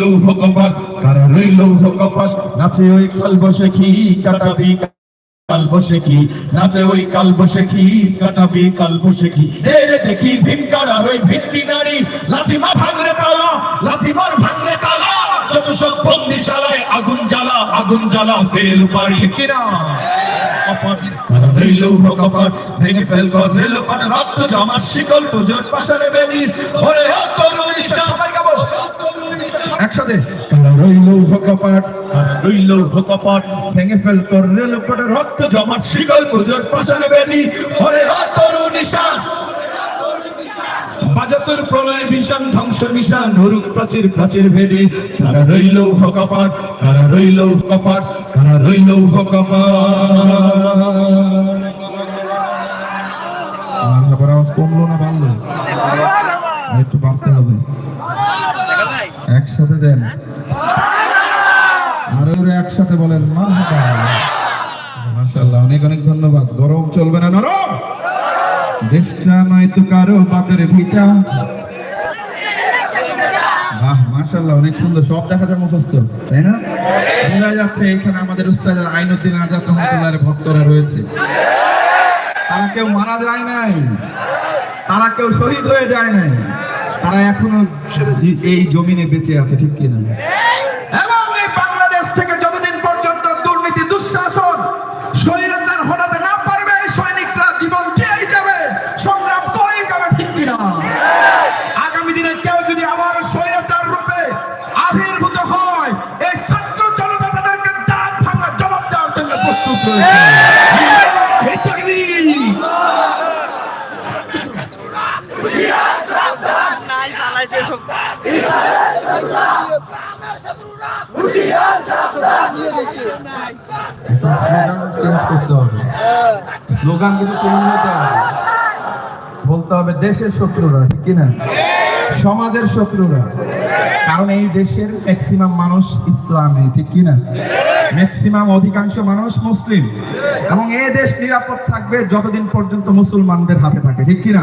লৌহ কপাট কারা রই লৌহ নাচে ওই কাল বসে কি কাটাবি? কাল বসে কি? নাচে ওই কাল বসে কি কাটাবি? কাল বসে কি? এ রে দেখি ভিনকার আর ওই ভিত্তি নারী লাথিমা ভাঙরে তালা, লাথিমার ভাঙরে তালা। যত সব বন্দিশালায় আগুন জ্বালা আগুন জ্বালা ফেল পারি কিনা? ফেল কর রক্ত জমার শিকল, পুজোর পাশারে বেনি ওরে সবাই গাবো একসাথে। রইল রইল ভেঙে ফেল রক্ত জমাট শিকল পুজোর পাশানে বেদি ও নিশান। বাজাতুর প্রলয় ভীষণ, ধ্বংস নিশান, হরুক প্রাচীর প্রাচীর ভেদে। কারা রইল কপাট কারা রইল কপাট কারা রইল কপাট আমার আওয়াজ কমলো না বাড়লো? একটু বাড়তে হবে। একসাথে দেন। আরও একসাথে বলেন, মারহাবা মাশাআল্লাহ, অনেক অনেক ধন্যবাদ। গরম চলবে না, নরম। দেশটা নয়তো কারও বাপের ভিটা। বাহ, মাশাআল্লাহ, অনেক সুন্দর। সব দেখা যায় মুখস্থ, তাই না? বোঝা যাচ্ছে এখানে আমাদের উস্তাদ আইনুদ্দিন আজাদ রহমতুল্লাহের ভক্তরা রয়েছে। তারা কেউ মারা যায় নাই। তারা কেউ শহীদ হয়ে যায় নাই। তারা এখনও এই জমিনে বেঁচে আছে, ঠিক কিনা? এবং এই বাংলাদেশ থেকে যতদিন পর্যন্ত দুর্নীতি, দুঃশাসন, স্বৈরাচার হটাতে না পারবে, এই সৈনিকরা জীবন দিয়েই যাবে, সংগ্রাম করেই যাবে, ঠিক কিনা? আগামী দিনে কেউ যদি আবার স্বৈরাচার রূপে আবির্ভূত হয়, এই ছাত্র জনতা তাদেরকে দাঁত ভাঙা জবাব দেওয়ার জন্য প্রস্তুত রয়েছে এই তাকবীর! নাই পালাইছে সব স্লোগান চেঞ্জ করতে হবে। স্লোগান কিন্তু চেঞ্জ হতে হবে। বলতে হবে দেশের শত্রুরা কিনা? সমাজের শত্রুরা। কারণ এই দেশের ম্যাক্সিমাম মানুষ ইসলামী, ঠিক কিনা? ম্যাক্সিমাম অধিকাংশ মানুষ মুসলিম। এবং এই দেশ নিরাপদ থাকবে যতদিন পর্যন্ত মুসলমানদের হাতে থাকে, ঠিক কিনা?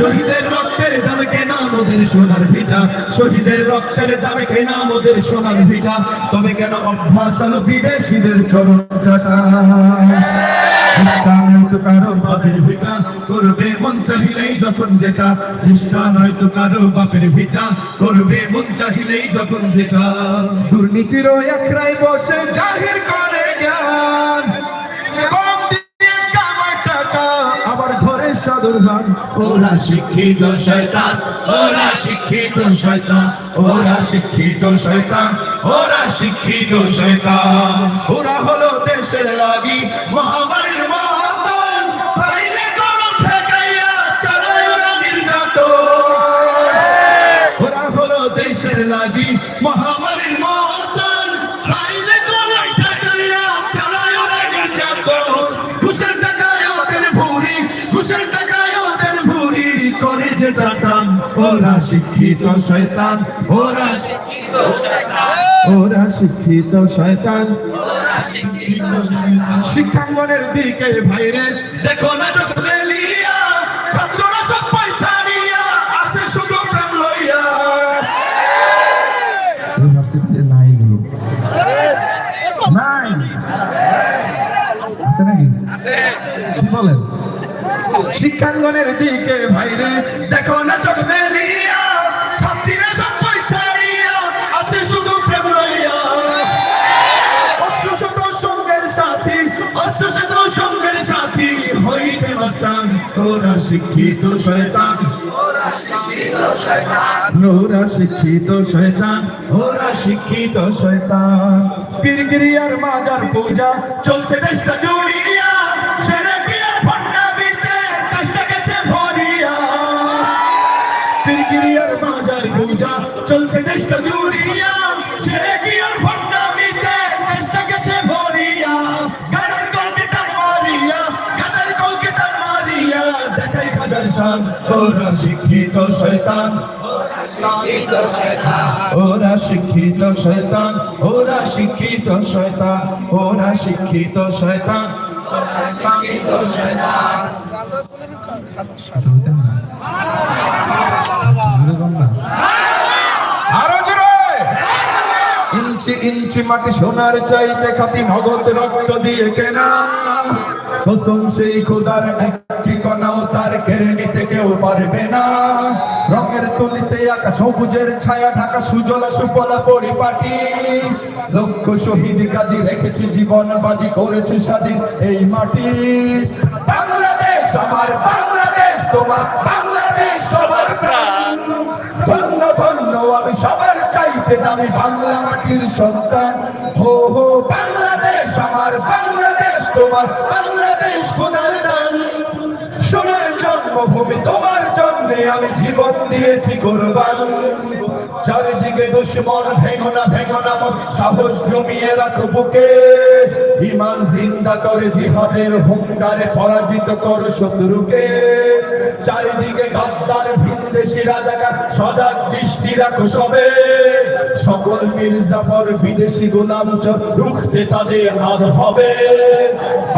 শহীদের রক্তের দামে কেনা মোদের সোনার ভিটা। শহীদের রক্তের দামে কেনা মোদের সোনার ভিটা। তবে কেন অভ্যাস হলো বিদেশিদের চরণ চাটা দুর্নীতির একরাই বসে জাহির করে জ্ঞান। ভান ওরা শিক্ষিত শয়তান ওরা শিক্ষিত শয়তান ওরা শিক্ষিত শয়তান ওরা শিক্ষিত শয়তান। ওরা হলো দেশের লাগি মহামারীর ওরা শিক্ষিত শয়তান ওরা শিক্ষিত শয়তান। ওরা শিক্ষিত শয়তান। শিক্ষাঙ্গনের দিকে ভাইরে দেখো না চোখ মেলিয়া ছাত্ররা সব পাই ছাড়িয়া আছে শুধু প্রেম লইয়া। ইউনিভার্সিটিতে নাই গুলো নাই? আছে নাকি? কি বলেন? শিক্ষাঙ্গনের দিকে ভাইরে দেখো না চোখ মেলিয়া ছাত্রীরা সব আছে শুধু প্রেম লইয়া। অশ্রুশত সঙ্গের সাথী অশ্রুশত সঙ্গের সাথী হইতে মাস্তান ওরা শিক্ষিত শয়তান। ওরা শিক্ষিত শয়তান। ওরা শিক্ষিত শয়তান। পীরগিরিয়ার মাজার পূজা চলছে দেশটা জুড়িয়া। দেশটা জুড়িয়া সে কি আর ফন্দামিতে দেশটা গেছে ভরিয়া গাদার কলকে টান মারিয়া গাদার কলকে টান মারিয়া দেখাই হাজার শান ওরা শিক্ষিত শয়তান ওরা শিক্ষিত শয়তান ওরা শিক্ষিত শয়তান ওরা শিক্ষিত শয়তান ইঞ্চি ইঞ্চি মাটি সোনার চাইতে খাতি নগদ রক্ত দিয়ে কেনা। কসম সেই খোদার এক ঠিকানাও তার কেড়ে নিতে কেউ পারবে না। রঙের তুলিতে সবুজের ছায়া, ঢাকা পরিপাটি। লক্ষ শহীদ গাজী রেখেছে জীবন, বাজি করেছে স্বাধীন এই মাটি। বাংলাদেশ আমার, বাংলাদেশ তোমার, বাংলাদেশ সবার প্রাণ। ধন্য ধন্য, আমি সবার চাইতে দামি বাংলা মাটির সন্তান। হো হো, বাংলাদেশ, আমার বাংলাদেশ, তোমার বাংলাদেশ খোদার নাম। সোনার জন্মভূমি, তোমার জন্যে আমি জীবন দিয়েছি কোরবান। চারিদিকে দুশ্মন ভেঙো না ভেঙো সাহস জমিয়ে রাখো বুকে। ইমান জিন্দা করে জিহাদের হুঙ্কারে পরাজিত করো শত্রুকে। চারিদিকে গদ্দার ভিনদেশি রাজাকার সজাগ দৃষ্টি রাখো সবে। সকল মির্জাফর বিদেশি গোলাম চোর রুখতে তাদের হাত হবে।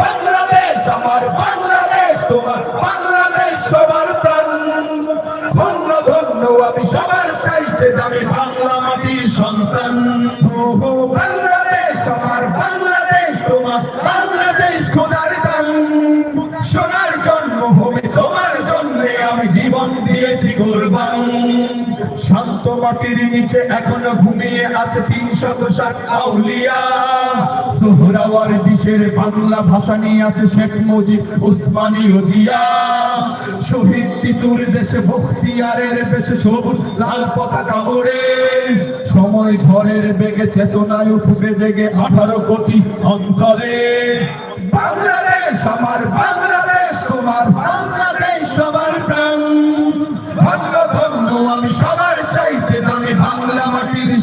বাংলাদেশ, আমার বাংলাদেশ, তোমার বাংলাদেশ সবার মাটির নিচে এখনও ঘুমিয়ে আছে তিন শত ষাট আউলিয়া। সোহরাওয়ার দিশের বাংলা ভাষা নিয়ে আছে শেখ মুজিব, উসমানী জিয়া শহীদ তিতুর দেশে বখতিয়ারের বেশে সবুজ লাল পতাকা ওড়ে। সময় ঝড়ের বেগে চেতনায় উঠবে জেগে আঠারো কোটি অন্তরে। বাংলাদেশ আমার, বাংলাদেশ তোমার, বাংলাদেশ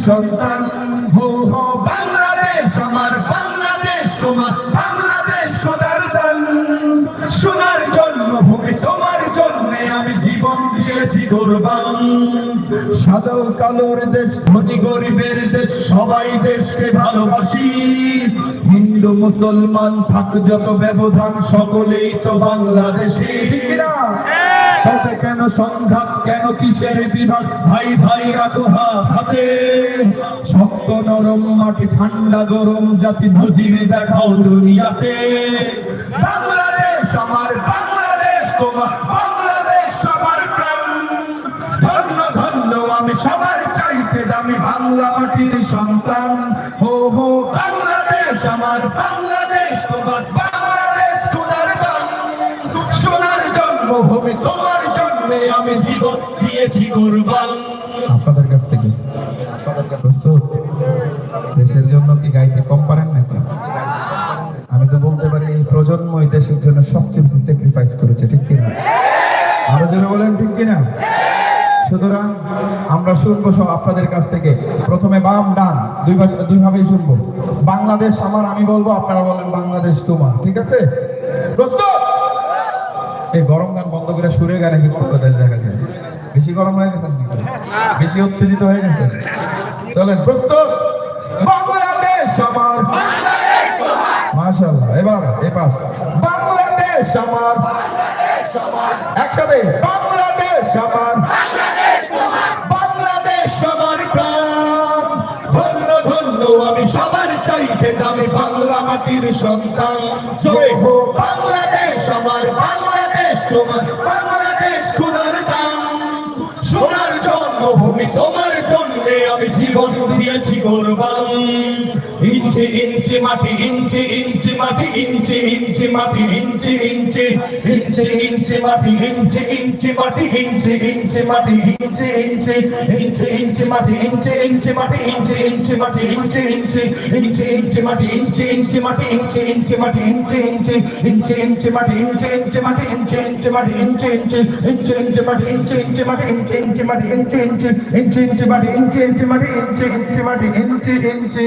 সন্তান হো হো বাংলাদেশ আমার, বাংলাদেশ তোমার, বাংলাদেশ খোদার দান। সোনার জন্মভূমি তোমার জন্য আমি জীবন দিয়েছি কোরবান। সাদা ও কালোর দেশ, ধনী গরিবের দেশ, সবাই দেশকে ভালোবাসি। হিন্দু, মুসলমান থাক যত ব্যবধান সকলেই তো বাংলাদেশি। ঠিক না কেন সংঘাত, কেন কিসের বিভাগ? ভাই ভাই রাখো হাত শক্ত নরম মাটি, ঠান্ডা গরম জাতি নজির দেখাও দুনিয়াতে। বাংলাদেশ আমার, বাংলাদেশ তোমার, বাংলাদেশ সবার ধন্য ধন্য, আমি সবার চাইতে দামি বাংলা মাটির সন্তান। হো হো বাংলাদেশ আমার, বাংলাদেশ তোমার আমি জীবন দিয়েছি কোরবান। আপনাদের কাছ থেকে প্রস্তুত? দেশের জন্য কি গাইতে কম পারেন নাকি? আমি তো বলতে পারি, এই প্রজন্ম এই দেশের জন্য সবচেয়ে বেশি স্যাক্রিফাইস করেছে, ঠিক কিনা? আরও জোরে বলেন, ঠিক কিনা? সুতরাং আমরা শুনব সব আপনাদের কাছ থেকে। প্রথমে বাম, ডান, দুই ভাষা দুই ভাবেই শুনব। বাংলাদেশ আমার, আমি বলব, আপনারা বলেন বাংলাদেশ তোমার, ঠিক আছে? প্রস্তুত? এই গরম গান বন্ধ করে সুরে গানে করতে দেখা যায়। বেশি গরম হয়ে গেছেন নাকি? বেশি উত্তেজিত হয়ে গেছে। চলেন, প্রস্তুত? বাংলাদেশ আমার। মাশাআল্লাহ, এবার এ পাশ। বাংলাদেশ আমার। একসাথে, বাংলাদেশ আমার। বাংলাদেশ আমার প্রাণ। ধন্য ধন্য, আমি সবার চাইতে দামি বাংলা মাটির সন্তান। জয় হো বাংলাদেশ আমার বাংলাদেশ জীবন দিয়েছি কোরবান ইঞ্চি ইঞ্চি মাটি ইঞ্চি ইঞ্চি মাটি ইঞ্চি ইঞ্চি মাটি ইঞ্চি ইঞ্চি ইঞ্চি ইঞ্চি মাটি ইঞ্চি ইঞ্চি মাটি ইঞ্চি ইঞ্চি মাটি ইঞ্চি ইঞ্চি ইঞ্চি ইঞ্চি মাটি ইঞ্চি ইঞ্চি মাটি ইঞ্চি ইঞ্চি মাটি ইঞ্চি ইঞ্চি ইঞ্চি ইঞ্চি মাটি ইঞ্চি ইঞ্চি মাটি ইঞ্চি ইঞ্চি মাটি ইঞ্চি ইঞ্চি ইঞ্চি ইঞ্চি মাটি ইঞ্চি ইঞ্চি মাটি ইঞ্চি ইঞ্চি মাটি ইঞ্চি ইঞ্চি ইঞ্চি ইঞ্চি মাটি ইঞ্চি ইঞ্চি মাটি ইঞ্চি ইঞ্চি মাটি ইঞ্চি ইঞ্চি ইঞ্চি ইঞ্চি মাটি ইঞ্চি ইঞ্চি মাটি ইঞ্চি ইঞ্চি মাটি ইঞ্চি ইঞ্চি